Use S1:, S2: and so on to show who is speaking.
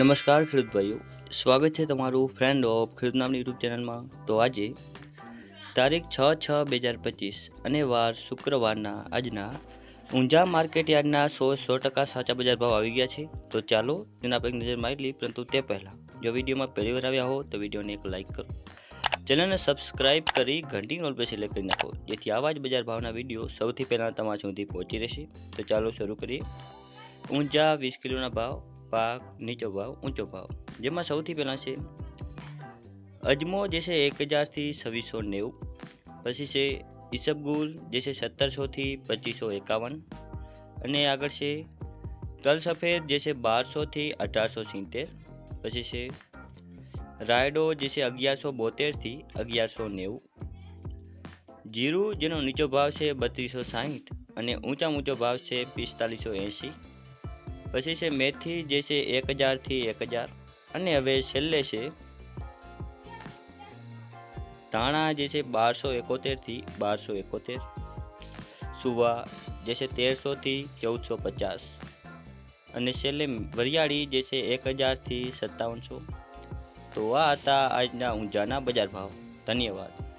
S1: નમસ્કાર ખેડૂત સ્વાગત છે તમારું ફ્રેન્ડ ઓફ ખેડૂત નામની યુટ્યુબ ચેનલમાં. તો આજે તારીખ છ છ બે હજાર પચીસ અને વાર શુક્રવારના આજના ઊંઝા માર્કેટ યાર્ડના સો સો ટકા સાચા બજાર ભાવ આવી ગયા છે. તો ચાલો તેના પર નજર મારી લઈએ, પરંતુ તે પહેલાં, જો વિડીયોમાં પહેલી વાર આવ્યા હો, તો વિડીયોને એક લાઇક કરો. ચેનલને સબસ્ક્રાઇબ કરી ઘંટી નોલ પર સિલેક્ટ કરી નાખો, જેથી આવા જ બજાર ભાવના વીડિયો સૌથી પહેલાં તમારા સુધી પહોંચી રહેશે. તો ચાલો શરૂ કરીએ. ઊંઝા વીસ કિલોના ભાવ પાક નીચો ભાવ ઊંચો ભાવ જેમાં સૌથી પહેલાં છે, અજમો જે છે એક હજારથી છવ્વીસો નેવું. પછી છે, ઈસબગુલ જે છે સત્તરસોથી પચીસો એકાવન. અને આગળ છે તલ સફેદ જે છે બારસોથી અઢારસો સિત્તેર. પછી છે, રાયડો જે છે અગિયારસો બોતેરથી અગિયારસો નેવું. જીરું જેનો નીચો ભાવ છે બત્રીસો સાહીઠ અને ઊંચા ઊંચો ભાવ છે પિસ્તાલીસો એંશી. પછી છે મેથી, જે છે એક હજારથી એક હજાર. અને હવે છેલ્લે છે ધાણા, જે છે બારસો એકોતેરથી બારસો એકોતેર. સુવા, જે છે તેરસોથી ચૌદસો પચાસ. અને છેલ્લે વરિયાળી, જે છે એક હજારથી સત્તાવનસો. તો આ હતા આજના ઊંઝાના બજાર ભાવ. ધન્યવાદ.